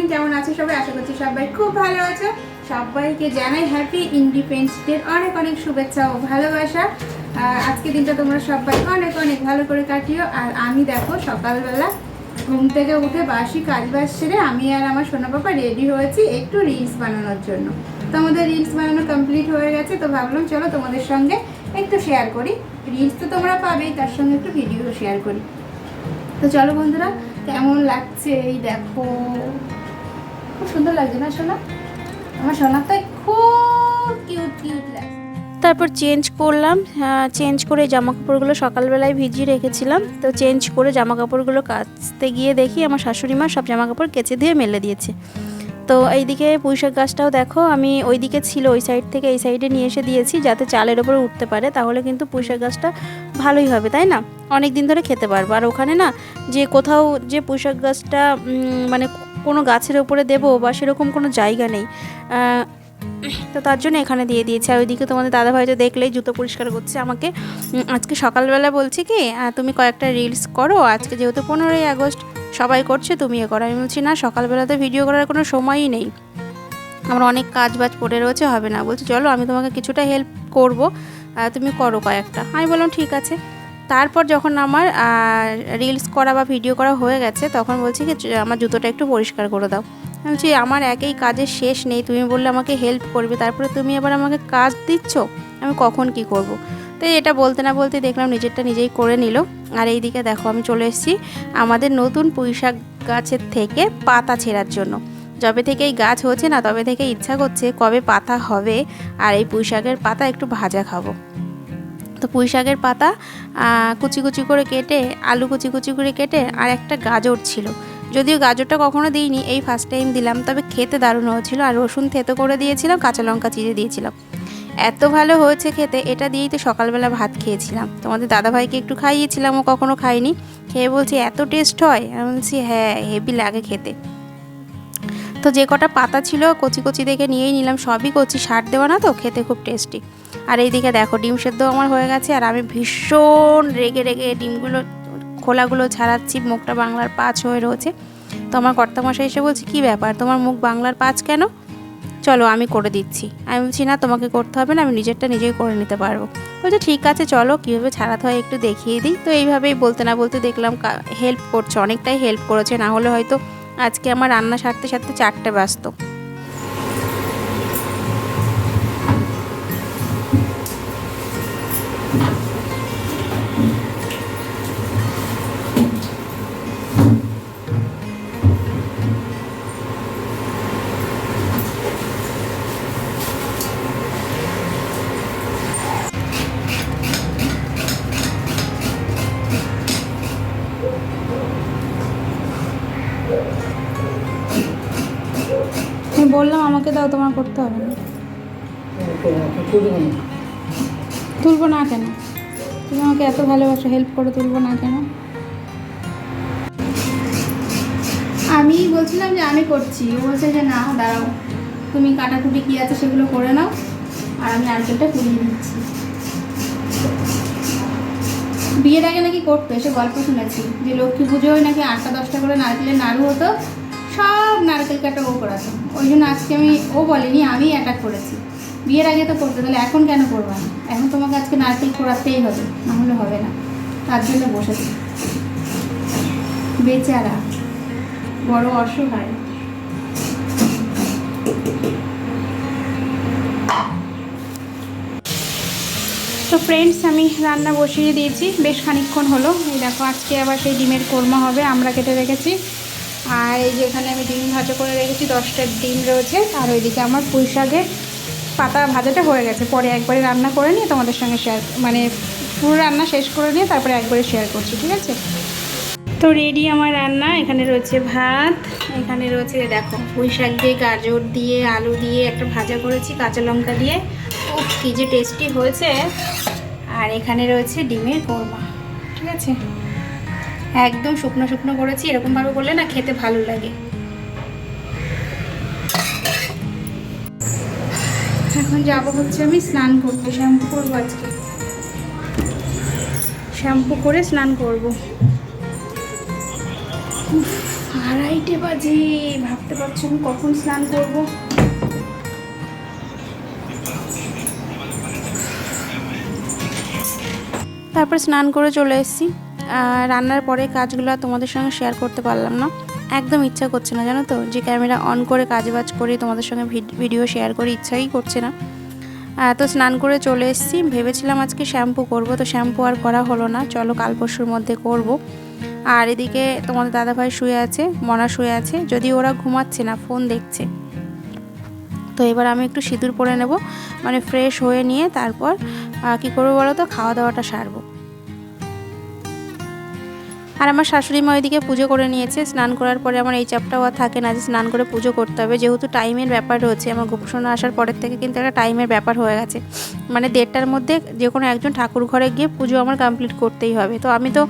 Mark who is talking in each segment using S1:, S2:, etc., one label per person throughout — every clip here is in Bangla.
S1: মর্নিং, কেমন আছো সবাই? আশা করছি সবাই খুব ভালো আছো। সবাইকে জানাই হ্যাপি ইন্ডিপেন্ডেন্স ডে অনেক অনেক শুভেচ্ছা ও ভালোবাসা। আজকে দিনটা তোমরা সবাই অনেক অনেক ভালো করে কাটিও। আর আমি দেখো সকালবেলা ঘুম থেকে উঠে বাসি কাজ বাজ সেরে আমি আর আমার সোনা পাপা রেডি হয়েছি একটু রিলস বানানোর জন্য। তো আমাদের রিলস বানানো কমপ্লিট হয়ে গেছে, তো ভাবলাম চলো তোমাদের সঙ্গে একটু শেয়ার করি। রিলস তো তোমরা পাবেই, তার সঙ্গে একটু ভিডিও শেয়ার করি। তো চলো বন্ধুরা, কেমন লাগছে এই দেখো? সুন্দর লাগছে না সোনা আমার খুব কিউট কিউট লাগছে।
S2: তারপর চেঞ্জ করলাম চেঞ্জ করে জামা কাপড়গুলো সকালবেলায় ভিজিয়ে রেখেছিলাম। তো চেঞ্জ করে জামা কাপড়গুলো কাচতে গিয়ে দেখি আমার শাশুড়ি মা সব জামা কাপড় কেচে দিয়ে মেলে দিয়েছে। তো এইদিকে পুঁইশাক গাছটাও দেখো, আমি ওইদিকে ছিল, ওই সাইড থেকে এই সাইডে নিয়ে এসে দিয়েছি, যাতে চালের ওপরে উঠতে পারে, তাহলে কিন্তু পুঁইশাক গাছটা ভালোই হবে, তাই না? অনেক দিন ধরে খেতে পারব। আর ওখানে না, যে কোথাও যে পুঁইশাক গাছটা মানে কোনো গাছের ওপরে দেবো বা সেরকম কোনো জায়গা নেই। তো তার জন্য এখানে দিয়ে দিয়েছে। আর ওইদিকে তোমাদের দাদা ভাই তো দেখলেই জুতো পরিষ্কার করছে আমাকে। আজকে সকালবেলা বলছে কি তুমি কয়েকটা রিলস করো। আজকে যেহেতু পনেরোই আগস্ট, সবাই করছে, তুমিও করো। আমি বলছি, না, সকালবেলাতে ভিডিও করার কোনো সময়ই নেই। আমার অনেক কাজ বাজ পড়ে রয়েছে, হবে না। বলছি, চলো, আমি তোমাকে কিছুটা হেল্প করব। তুমি করো কয়েকটা। আমি বললাম, ঠিক আছে। তারপর যখন আমার রিলস করা বা ভিডিও করা হয়ে গেছে, তখন বলছি কি আমার জুতোটা একটু পরিষ্কার করে দাও। আমি বলছি, আমার একই কাজের শেষ নেই, তুমি বললে আমাকে হেল্প করবে, তারপরে তুমি আবার আমাকে কাজ দিচ্ছ? আমি কখন কি করব। তো এটা বলতে না বলতে দেখলাম নিজেরটা নিজেই করে নিল। আর এই দিকে দেখো, আমি চলে এসেছি আমাদের নতুন পুঁইশাক গাছের থেকে পাতা ছেঁড়ার জন্য। যবে থেকে এই গাছ হচ্ছে না, তবে থেকে ইচ্ছা করছে কবে পাতা হবে, আর এই পুঁইশাকের পাতা একটু ভাজা খাব। তো পুঁই শাকের পাতা কুচি কুচি করে কেটে, আলু কুচি কুচি করে কেটে আর একটা গাজর ছিল। যদিও গাজরটা কখনো দিইনি, এই ফার্স্ট টাইম দিলাম, তবে খেতে দারুণ হয়েছিল আর রসুন থেতো করে দিয়েছিলাম, কাঁচা লঙ্কা চিড়ে দিয়েছিলাম। এত ভালো হয়েছে খেতে, এটা দিয়েই তো সকালবেলা ভাত খেয়েছিলাম। তোমাদের দাদাভাইকে একটু খাইয়েছিলাম, ও কখনো খাইনি খেয়ে বলছি, এত টেস্ট হয়? আমি বলছি হ্যাঁ হেভি লাগে খেতে। তো যে কটা পাতা ছিল কচি কচি দেখে নিয়েই নিলাম, সবই কচি সার দেওয়া না তো, খেতে খুব টেস্টি। আর এইদিকে দেখো, ডিম সেদ্ধ আমার হয়ে গেছে, আর আমি ভীষণ রেগে রেগে ডিমগুলো, খোলাগুলো ছাড়াচ্ছি, মুখটা বাংলার পাঁচ হয়ে রয়েছে। তো আমার কর্তামশাই এসে বলছে, কী ব্যাপার, তোমার মুখ বাংলার পাঁচ কেন? চলো, আমি করে দিচ্ছি। আমি বলছি, না, তোমাকে করতে হবে না, আমি নিজেরটা নিজেই করে নিতে পারব। বলছে, ঠিক আছে, চলো, কীভাবে ছাড়াতে হয় একটু দেখিয়ে দিই। তো এইভাবেই বলতে না বলতে দেখলাম হেল্প করছে, অনেকটাই হেল্প করেছে, না হলে হয়তো আজকে আমার রান্না সারতে সারতে চারটে ব্যস্ত
S1: বললাম, আমাকে দাও, তোমার করতে হবে না। তুলবো না কেন? তুমি আমাকে এত ভালোবাসো হেল্প করে তুলবো না কেন? আমি বলছিলাম যে আমি করছি। ও বলছে যে, না, দাঁড়াও। তুমি কাটাকুটি কী আছে সেগুলো করে নাও, আর আমি নারকেলটা পুড়িয়ে দিচ্ছি। বিয়ের আগে নাকি করতো, এসে গল্প শুনেছি। যে লক্ষ্মী পুজোয় নাকি আটটা দশটা করে নারকেলের নাড়ু হতো সব নারকেল কাটা ও করাতো। ওই জন্য আজকে আমি, ও বলেনি, আমি অ্যাটাক করেছি। বিয়ের আগে তো করতে, তাহলে এখন কেন করব? না এখন তোমাকে আজকে নারকেল করাতেই হবে, না হলে হবে না। তার জন্য বসেছি। বেচারা, বড় অসহায়। তো ফ্রেন্ডস আমি রান্না বসিয়ে দিয়েছি, বেশ খানিকক্ষণ হলো। এই দেখো, আজকে আবার সেই ডিমের কোরমা হবে, আমরা কেটে রেখেছি। আর এই যে এখানে আমি ডিম ভাজা করে রেখেছি, দশটা ডিম রয়েছে। আর ওইদিকে আমার পুঁই শাকের পাতা ভাজাটা হয়ে গেছে। পরে একবারে রান্না করে নিয়ে তোমাদের সঙ্গে শেয়ার মানে পুরো রান্না শেষ করে নিয়ে তারপরে একবারে শেয়ার করছি, ঠিক আছে? তো রেডি আমার রান্না। এখানে রয়েছে ভাত, এখানে রয়েছে দেখো পুঁই শাক দিয়ে, গাজর দিয়ে, আলু দিয়ে একটা ভাজা করেছি, কাঁচা লঙ্কা দিয়ে। ও কী যে টেস্টি হয়েছে। আর এখানে রয়েছে ডিমের কোরমা, ঠিক আছে? একদম শুকনো শুকনো করেছি, এরকমভাবে করলে না খেতে ভালো লাগে। এখন যাব হচ্ছে আমি স্নান করতে, শ্যাম্পু করব আজকে। শ্যাম্পু করে স্নান করব। আড়াইটে বাজে, ভাবতে পারছি আমি কখন স্নান করব?
S2: তারপর স্নান করে চলে এসেছি। রান্নার পরে কাজগুলো তোমাদের সঙ্গে শেয়ার করতে পারলাম না। একদম ইচ্ছা করছে না, জানো তো? যে ক্যামেরা অন করে কাজবাজ করে তোমাদের সঙ্গে ভিড- ভিডিও শেয়ার করে, ইচ্ছাই করছে না। তো স্নান করে চলে এসেছি। ভেবেছিলাম আজকে শ্যাম্পু করব, তো শ্যাম্পু আর করা হলো না। চলো, কাল পরশুর মধ্যে করব। আর এদিকে তোমাদের দাদাভাই শুয়ে আছে, মনা শুয়ে আছে যদি ওরা ঘুমাচ্ছে না ফোন দেখছে। তো এবার আমি একটু সিঁদুর পরে নেব মানে ফ্রেশ হয়ে নিয়ে তারপর কি করব বলো তো? খাওয়া দাওয়াটা সারবো। আর আমার শাশুড়ি মা ওইদিকে পুজো করে নিয়েছে। স্নান করার পরে আমার এই চাপটাও আর থাকে না যে স্নান করে পুজো করতে হবে। যেহেতু টাইমের ব্যাপার রয়েছে, আমার গোপসোনা আসার পরের থেকে কিন্তু একটা টাইমের ব্যাপার হয়ে গেছে। মানে দেড়টার মধ্যে যে কোনো একজন ঠাকুর ঘরে গিয়ে পুজো আমার কমপ্লিট করতেই হবে। তো আমি তো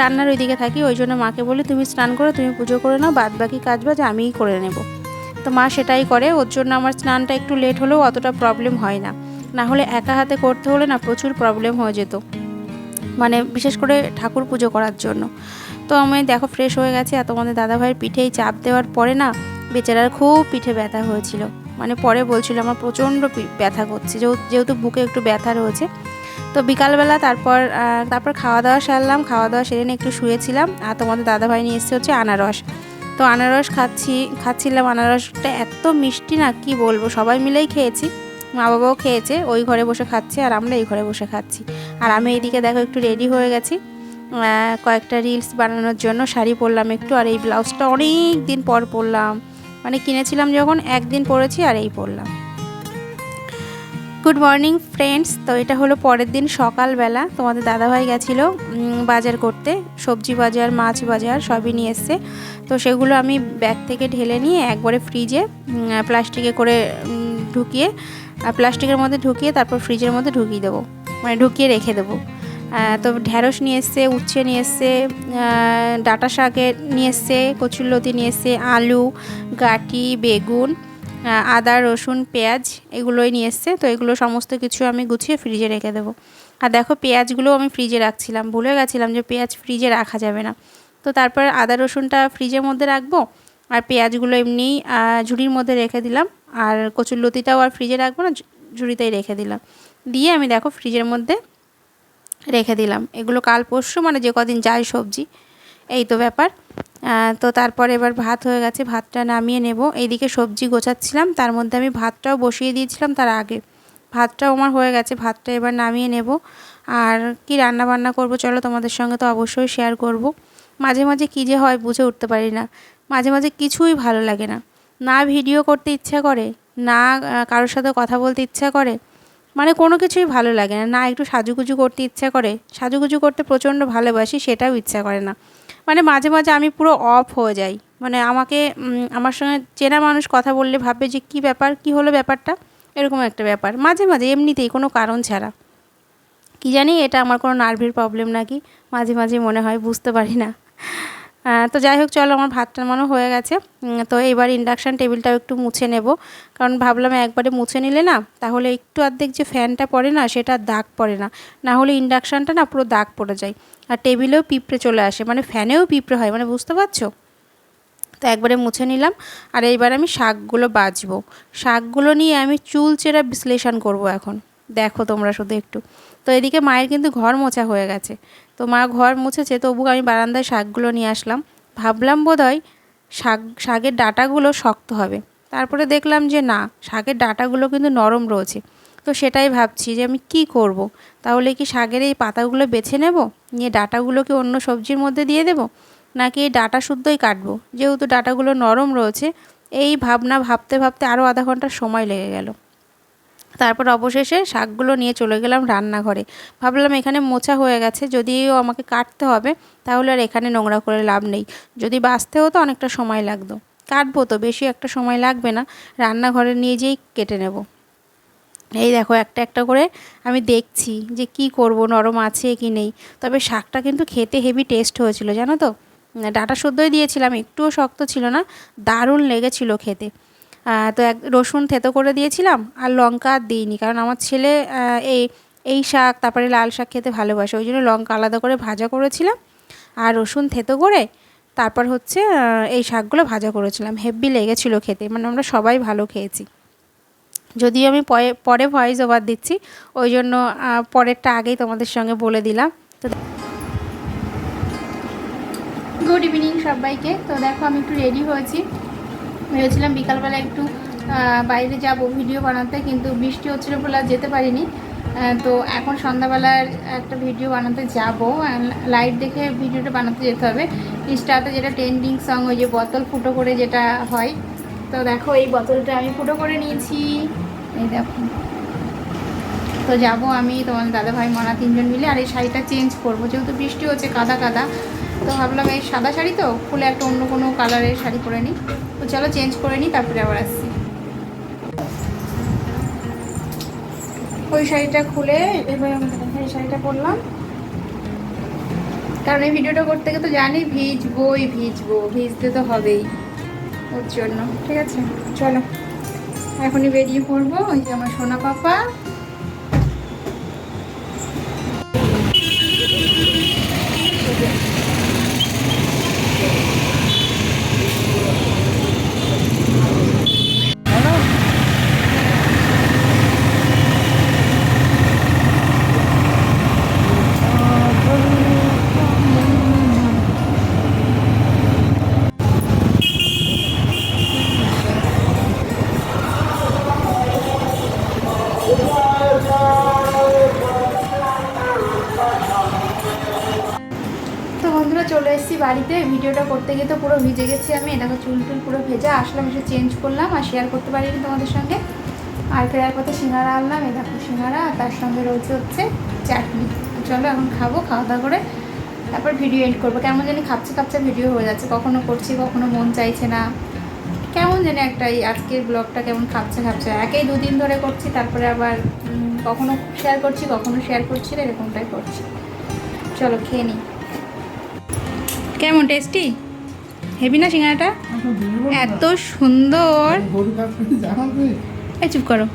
S2: রান্নার ওইদিকে থাকি, ওই জন্য মাকে বলি, তুমি স্নান করো, তুমি পুজো করে নাও বাদ বাকি কাজ বাজ আমিই করে নেব। তো মা সেটাই করে, ওর জন্য আমার স্নানটা একটু লেট হলেও অতটা প্রবলেম হয় না। না হলে একা হাতে করতে হলে না প্রচুর প্রবলেম হয়ে যেত। মানে বিশেষ করে ঠাকুর পুজো করার জন্য। তো আমি দেখো ফ্রেশ হয়ে গেছে আর তোমাদের দাদাভাইয়ের পিঠেই চাপ দেওয়ার পরে না বেচারার খুব পিঠে ব্যথা হয়েছিল। মানে পরে বলছিল আমার প্রচণ্ড ব্যথা করছে যেহেতু বুকে একটু ব্যথা রয়েছে। তো বিকালবেলা তারপর তারপর খাওয়া দাওয়া সারলাম খাওয়া দাওয়া সেরে একটু শুয়েছিলাম আর তোমাদের দাদাভাই নিয়ে এসছে হচ্ছে আনারস। তো আনারস খাচ্ছি, খাচ্ছিলাম, আনারসটা এত মিষ্টি না কি বলব, সবাই মিলেই খেয়েছি। মা বাবাও খেয়েছে, ওই ঘরে বসে খাচ্ছে আর আমরা এই ঘরে বসে খাচ্ছি। আর আমি এইদিকে দেখো একটু রেডি হয়ে গেছি। কয়েকটা রিলস বানানোর জন্য শাড়ি পরলাম একটু আর এই ব্লাউজটা অনেক দিন পর পরলাম। মানে কিনেছিলাম যখন, একদিন পরেছি আর এই পরলাম। গুড মর্নিং ফ্রেন্ডস তো এটা হলো পরের দিন সকালবেলা। তোমাদের দাদাভাই গেছিল বাজার করতে। সবজি বাজার, মাছ বাজার সবই নিয়ে এসছে। তো সেগুলো আমি ব্যাগ থেকে ঢেলে নিয়ে একবারে ফ্রিজে প্লাস্টিকে করে ঢুকিয়ে প্লাস্টিকের মধ্যে ঢুকিয়ে তারপর ফ্রিজের মধ্যে ঢুকিয়ে দেবো। মানে ঢুকিয়ে রেখে দেবো। তো ঢ্যাঁড়স নিয়ে এসছে, উচ্ছে নিয়ে এসছে ডাঁটা শাকের নিয়ে এসছে কচুরলতি নিয়ে এসছে, আলু, গাটি, বেগুন আদা, রসুন, পেঁয়াজ এগুলোই নিয়ে এসছে। তো এগুলো সমস্ত কিছু আমি গুছিয়ে ফ্রিজে রেখে দেবো। আর দেখো পেঁয়াজগুলো আমি ফ্রিজে রাখছিলাম। ভুলে গেছিলাম যে পেঁয়াজ ফ্রিজে রাখা যাবে না। তো তারপর আদা, রসুনটা ফ্রিজের মধ্যে রাখব। আর পেঁয়াজগুলো এমনি ঝুড়ির মধ্যে রেখে দিলাম। আর কচুর লতিটাও আর ফ্রিজে রাখব না, ঝুড়িতেই রেখে দিলাম। দিয়ে আমি দেখো ফ্রিজের মধ্যে রেখে দিলাম। এগুলো কাল পরশু মানে যে কদিন যায় সবজি, এই তো ব্যাপার। তো তারপর এবার ভাত হয়ে গেছে, ভাতটা নামিয়ে নেব। এইদিকে সবজি গোছাচ্ছিলাম, তার মধ্যে আমি ভাতটাও বসিয়ে দিয়েছিলাম তার আগে। ভাতটাও আমার হয়ে গেছে, ভাতটা এবার নামিয়ে নেব। আর কি রান্না বান্না করব, চলো তোমাদের সঙ্গে তো অবশ্যই শেয়ার করব। মাঝে মাঝে কী যে হয় বুঝে উঠতে পারি না। মাঝে মাঝে কিছুই ভালো লাগে না। না ভিডিও করতে ইচ্ছা করে, না কারোর সাথে কথা বলতে ইচ্ছা করে মানে কোনো কিছুই ভালো লাগে না। না একটু সাজুগুজু করতে ইচ্ছা করে, সাজুগুজু করতে প্রচণ্ড ভালোবাসি, সেটাও ইচ্ছা করে না। মানে মাঝে মাঝে আমি পুরো অফ হয়ে যাই। মানে আমাকে আমার সঙ্গে চেনা মানুষ কথা বললে ভাববে যে কী ব্যাপার, কী হলো ব্যাপারটা? এরকম একটা ব্যাপার। মাঝে মাঝে, এমনিতেই, কোনো কারণ ছাড়া। কি জানি, এটা আমার কোনো নার্ভের প্রবলেম নাকি? মাঝে মাঝে মনে হয়, বুঝতে পারি না। তো যাই হোক, চলো, আমার ভাতটা মনে হয়ে গেছে। তো এবার ইন্ডাকশান টেবিলটাও একটু মুছে নেব। কারণ ভাবলাম একবারে মুছে নিলে না, তাহলে একটু অর্ধেক যে ফ্যানটা পড়ে না, সেটা দাগ পড়ে না। না হলে ইন্ডাকশানটা না পুরো দাগ পড়ে যায়। আর টেবিলেও পিঁপড়ে চলে আসে মানে ফ্যানেও পিঁপড়ে হয় মানে বুঝতে পারছ? তো একবারে মুছে নিলাম। আর এইবার আমি শাকগুলো বাছবো শাকগুলো নিয়ে আমি চুল চেরা বিশ্লেষণ করব এখন। দেখো তোমরা শুধু একটু। তো এদিকে মায়ের কিন্তু ঘর মোছা হয়ে গেছে। তো মা ঘর মুছেছে, তবু আমি বারান্দায় শাকগুলো নিয়ে আসলাম। ভাবলাম বোধহয় শাক, শাকের ডাটাগুলো শক্ত হবে। তারপরে দেখলাম যে না, শাকের ডাঁটাগুলো কিন্তু নরম রয়েছে। তো সেটাই ভাবছি যে আমি কি করব। তাহলে কি শাকের এই পাতাগুলো বেছে নেব? নিয়ে ডাঁটাগুলোকে অন্য সবজির মধ্যে দিয়ে দেব? নাকি এই ডাটা শুদ্ধই কাটবো? যেহেতু ডাটাগুলো নরম রয়েছে, এই ভাবনা ভাবতে ভাবতে আরও আধা ঘণ্টা সময় লেগে গেল। তারপর অবশেষে শাকগুলো নিয়ে চলে গেলাম রান্নাঘরে। ভাবলাম এখানে মোছা হয়ে গেছে, যদিও আমাকে কাটতে হবে, তাহলে আর এখানে নোংরা করে লাভ নেই। যদি বাঁচতে হতো অনেকটা সময় লাগতো। কাটবো তো, বেশি একটা সময় লাগবে না, রান্নাঘরে নিয়ে যেয়েই কেটে নেব। এই দেখো, একটা একটা করে আমি দেখছি যে কি করব, নরম আছে কি নেই। তবে শাকটা কিন্তু খেতে হেভি টেস্ট হয়েছিল, জানো তো? ডাটা শুদ্ধই দিয়েছিলাম, একটুও শক্ত ছিল না, দারুণ লেগেছিল খেতে। তো এক রসুন থেতো করে দিয়েছিলাম আর লঙ্কা আর দিইনি। কারণ আমার ছেলে এই এই শাক, তারপরে লাল শাক খেতে ভালোবাসে, ওই জন্য লঙ্কা আলাদা করে ভাজা করেছিলাম আর রসুন থেতো করে তারপর হচ্ছে এই শাকগুলো ভাজা করেছিলাম। হেভি লেগেছিলো খেতে মানে আমরা সবাই ভালো খেয়েছি। যদিও আমি পরে পরে ভয়েস ওভার দিচ্ছি, ওই জন্য পরেরটা আগেই তোমাদের সঙ্গে বলে দিলাম। তো গুড ইভিনিং সবাইকে। তো দেখো আমি একটু রেডি হয়েছি। ভেবেছিলাম বিকালবেলা একটু বাইরে যাব ভিডিও বানাতে, কিন্তু বৃষ্টি হচ্ছিল বলে আর যেতে পারিনি। তো এখন সন্ধ্যাবেলার একটা ভিডিও বানাতে যাব। লাইট দেখে ভিডিওটা বানাতে যেতে হবে। ইনস্টাতে যেটা ট্রেন্ডিং সং ওই যে বোতল ফুটো করে যেটা হয়। তো দেখো, এই বোতলটা আমি ফুটো করে নিয়েছি। এই দেখো। তো যাব আমি, তোমার দাদা ভাই মনা তিনজন মিলে, আর এই শাড়িটা চেঞ্জ করব। যেহেতু বৃষ্টি হচ্ছে, কাদা কাদা। তো ভাবলাম এই সাদা শাড়ি তো, খুলে একটা অন্য কোনো কালারের শাড়ি পরে নিই। তো চলো চেঞ্জ করে নিই, তারপরে আবার আসছি। ওই শাড়িটা খুলে এবার এই শাড়িটা পরলাম। কারণ এই ভিডিওটা করতে গিয়ে তো জানি ভিজবই ভিজবো, ভিজতে তো হবেই ওর জন্য। ঠিক আছে, চলো। এখনই বেরিয়ে পড়ব, ওই যে আমার সোনা পাপা। করতে গিয়ে তো পুরো ভিজে গেছি আমি দেখো চুল টুল পুরো ভেজা, আসলাম, এসে চেঞ্জ করলাম আর শেয়ার করতে পারিনি তোমাদের সঙ্গে। আর ফেরার পথে সিঙ্গারা আনলাম এই দেখো সিঙ্গারা, আর তার সঙ্গে রয়েছে হচ্ছে চাটনি। চলো এখন খাব, খাওয়া দাওয়া করে তারপর ভিডিও এন্ড করব। কেমন জানি খাপছে খাপছে ভিডিও হয়ে যাচ্ছে, কখনো করছি, কখনো মন চাইছে না। কেমন জানি একটা এই আজকের ব্লগটা কেমন খাপছে খাপছে, একেই দুদিন ধরে করছি, তারপরে আবার কখনো শেয়ার করছি, কখনো শেয়ার করছি না, এরকমটাই করছি। চলো খেয়ে নিই কেমন টেস্টি? হেভি না সিঙ্গারাটা? এত সুন্দর। এই চুপ করো।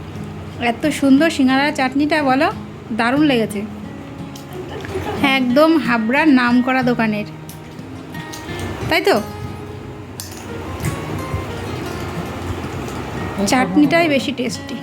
S2: এত সুন্দর সিঙ্গারা চাটনিটা বলো, দারুণ লেগেছে। একদম হাবড়ার নাম করা দোকানের। তাই তো? চাটনিটাই বেশি টেস্টি।